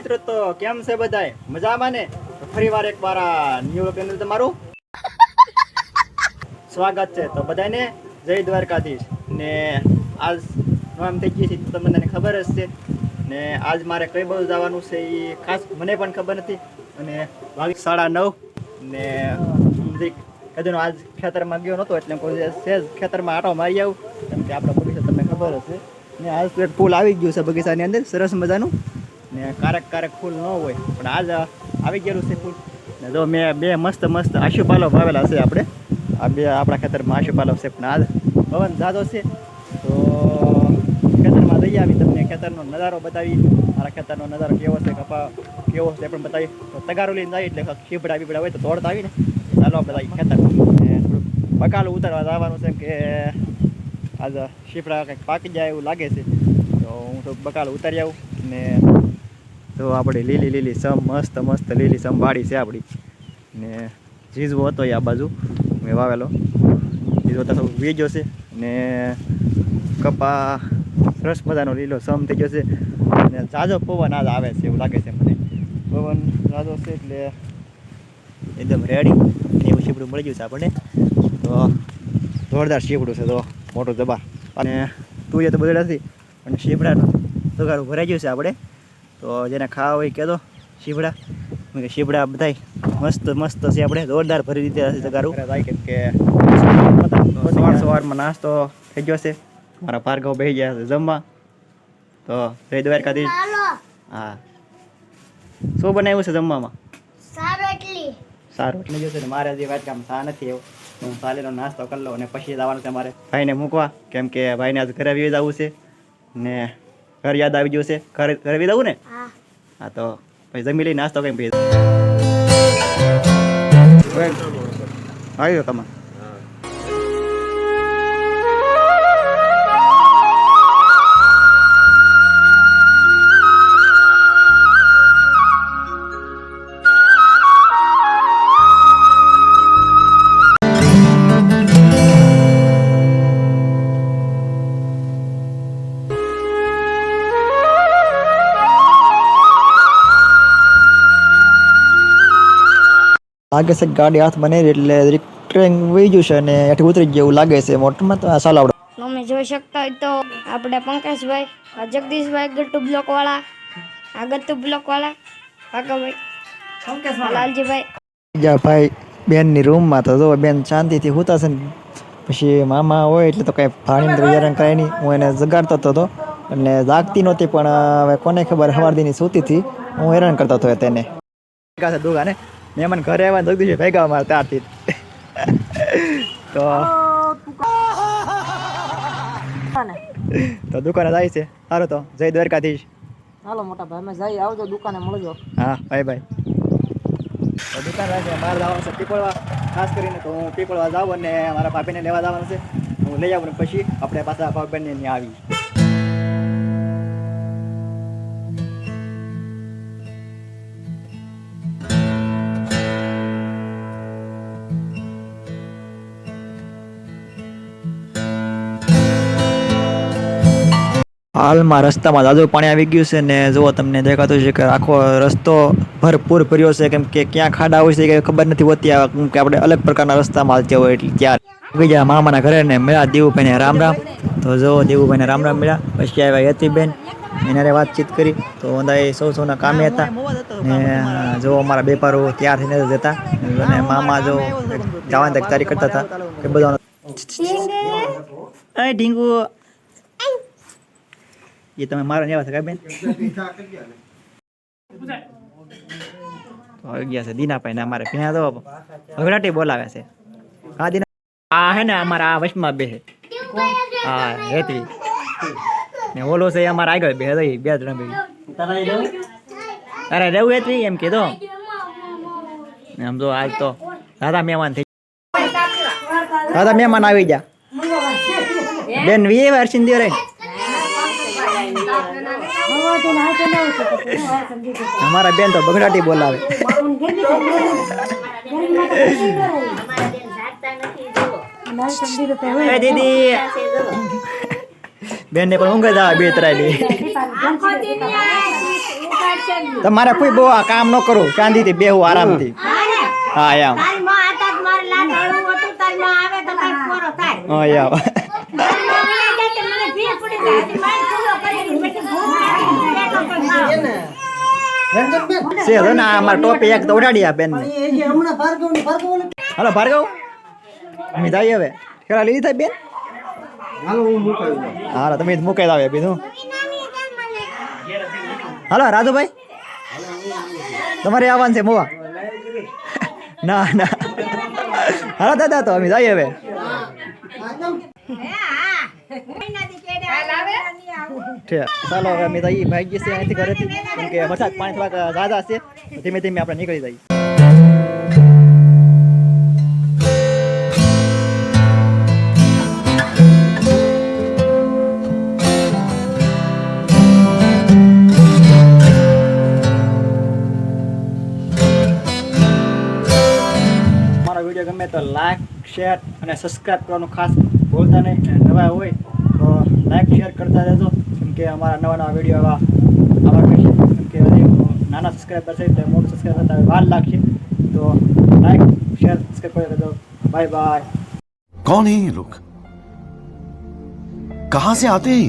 મિત્રો કેમ છે બધાય? મજામાં ને? ફરી વાર એકવાર આ ન્યુ લોક તમારું સ્વાગત છે. તો બધાને જય દ્વારકાધીશ. ને આજ નોમ થઈ ગઈ છે તમને ખબર જ છે. ને આજ મારે કઈ બાજુ જવાનું છે એ ખાસ મને પણ ખબર નથી. અને વાગી સાડા નવ ને જરીક આજ ખેતરમાં ગયો નહોતો એટલે કોઈ સેજ ખેતરમાં આટો મારી આવું. કેમ કે આપણા બગીચા તમને ખબર હશે ને આજ એક આવી ગયું છે બગીચાની અંદર, સરસ મજાનું. ને કારક કારક ફૂલ ન હોય, પણ આજ આવી ગયેલું છે ફૂલ. ને જો મેં બે મસ્ત મસ્ત આશુપાલવ વાવેલા છે આપણે. આ બે આપણા ખેતરમાં આશુપાલવ છે, પણ આજ પવન જાદો છે. તો ખેતરમાં જઈ આવી તમને ખેતરનો નજારો બતાવી. મારા ખેતરનો નજારો કેવો છે, કપા કેવો છે પણ બતાવી. તો તગારો લઈને જાય એટલે ખીભડા બીપડા હોય તો દોડતા આવીને ચાલો બધા ખેતર થોડુંક બકાલું ઉતારવા જવાનું છે કે આજ શીપડા કંઈક પાકી જાય એવું લાગે છે. તો હું તો બકાલું ઉતારી આવું ને તો આપણે લીલી લીલી સમ, મસ્ત મસ્ત લીલી સંભાળી છે આપણી. ને જીજવો હતો એ આ બાજુ, મેં વાવેલો. જીજવો તો વી ગયો છે ને કપા સરસ મજાનો લીલો સમ થઈ ગયો છે. અને ઝાઝો પવન આજ આવે છે એવું લાગે છે મને. પવન ઝાઝો છે એટલે એકદમ રેડી એવું શીપડું મળી ગયું છે આપણને. તો જોરદાર શીપડું છે તો મોટું જબાર અને તું એ તો બધું નથી, પણ શીપડાનું તગારું ભરાઈ ગયું છે આપણે. તો જેને ખાવા હોય કહેતો શીપડા મેં કે શીપડા બધાય મસ્ત મસ્ત છે આપણે. જોરદાર ભરી દીધા છે તગારું કેમ કે સવાર સવારમાં નાસ્તો થઈ ગયો છે. મારા ભાર્ગવ બેસી ગયા છે જમવા. તો જય દ્વારકાધીશ. હા. શું બનાવ્યું છે જમવામાં? સારું એટલી સારું એટલે જોશે ને મારે હજી વાત કામ થા નથી એવું. હું સાલેનો નાસ્તો કરી લઉં અને પછી જવાનું છે મારે ભાઈને મૂકવા. કેમ કે ભાઈને આજ ઘરે આવી જવું છે. ને ઘર યાદ આવી ગયું છે. ઘરે ઘરે આવી જવું ને? હા. તો પછી જમી લઈ નાસ્તો કઈ પછી આવી ગયો કમા લાગે છે ગાડી હાથ બને એટલે ટ્રેન વહી ગયું છે અને એઠી ઉતરી ગયું લાગે છે. મોટરમાં તો આ ચાલો આપણે તમે જોઈ શકતા હોય તો આપણે પંકજભાઈ જગદીશભાઈ ગટ્ટુ બ્લોક વાળા આ ગટ્ટુ બ્લોક વાળા ભાગવભાઈ લાલજીભાઈ. ભાઈ બેનની રૂમમાં તો જો બેન શાંતિથી સૂતા છે ને પછી મામા હોય એટલે તો કાંઈ ભાણીને તો હેરાન કરાય નહીં. હું એને જગાડતો હતો તો એટલે જાગતી નહોતી પણ હવે કોને ખબર સવારદીની સૂતી હતી હું હેરાન કરતો હતો તેને. દુકાને મહેમાન ઘરે આવ્યા જગદીશ ભેગા અમારે ત્યારથી. તો તો દુકાને જાય છે. સારું તો જય દ્વારકાધીશ. હાલો મોટા ભાઈ અમે જઈ આવજો દુકાને મળજો. હા ભાઈ ભાઈ. તો દુકાન રાખે બહાર જવાનું છે પીપળવા. ખાસ કરીને તો હું પીપળવા જાઉં અને મારા ભાભીને લેવા જવાનું છે. હું લઈ આવું ને પછી આપણે પાછા ત્યાં આવી હાલમાં રસ્તામાં જાજુ પાણી આવી ગયું છે ને જુઓ તમને દેખાતું છે કે આખો રસ્તો ભરપૂર ભર્યો છે. કેમ કે ક્યાં ખાડા હોય છે કે ખબર નથી હોતી. કે આપણે અલગ પ્રકારના રસ્તામાં હાલતા હોય એટલે ત્યારે. ગયા મામાના ઘરે ને મળ્યા દેવુભાઈને રામ રામ. તો જો દેવુભાઈને રામ રામ મળ્યા. પછી આવ્યા યતિબેન. એનારે વાતચીત કરી. તો બધા એ સૌ સૌના કામે હતા. ને જો અમારા બેપારો તૈયાર થઈને જતા અને મામા જો જવાની તૈયારી કરતા હતા. કે બધા ઢીંગુ. એ તમે મારા ને આવ્યા બેન? ગયા છે દીનાભાઈ ને અમારે ત્યાં તો હગડાટી બોલાવે છે. હા દીના આ હે ને અમારા આ વચમાં બે છે. હા હેતી ને ઓલો છે અમારા આગળ બે રહી બે ત્રણ બે અરે રહેવું હેતી એમ કીધો. એમ જો આજ તો દાદા મહેમાન થઈ દાદા મહેમાન આવી ગયા. બેન વી વાર દે રે અમારા બેન તો બગડાટી બોલાવે. એ દીદી. બેન ને પણ ઊંઘ જ આવે બે ત્રાય તમારે કોઈ બહુ આ કામ ન કરું શાંતિથી બેહું આરામથી. હા એમ. તારી માં હતા જ મારે લાડ હળવું હતું તારી માં આવે તો કઈ પોરો થાય હા એમ તારી માં વયા જાય તો મને ભીડ પડી જાય હજી મારી ખુલ્લો કરી બેઠી ભૂખ લાગી બેઠો તો ખાવ. રંજનબેન? ના ને ટોપી એક તો ઉડાડી આ બેન હાલો ભાર્ગવ. અમે જાય હવે. ખેલા લીધી થાય બેન? હાલો હું મુકાવી હાલો તમે મુકાઈ આવે બીજું. હાલો રાજુભાઈ. તમારે આવવાનું છે મોવા. ના ના. હાલો દાદા તો અમે જઈએ હવે. ઠીક ચાલો હવે અમે જઈએ ભાગીએ છીએ, અહીંથી ઘરેથી. કેમ કે વરસાદ પાણી થોડાક ઝાઝા છે. ધીમે ધીમે આપણે નીકળી જઈએ. વીડિયો ગમે તો લાઈક શેર અને સબસ્ક્રાઈબ કરવાનું ખાસ ભૂલતા નહીં. નવા હોય તો લાઈક શેર કરતા રહેજો. કે અમારા નવા નવા વીડિયો એવા આવા કરશે કે નાના સબસ્ક્રાઈબર છે, તો મોટો સબસ્ક્રાઈબર થતા વાર લાગશે. તો લાઈક શેર સબસ્ક્રાઈબ કરી દો બાય બાય કોણ હે લોક કહા સે આતે હે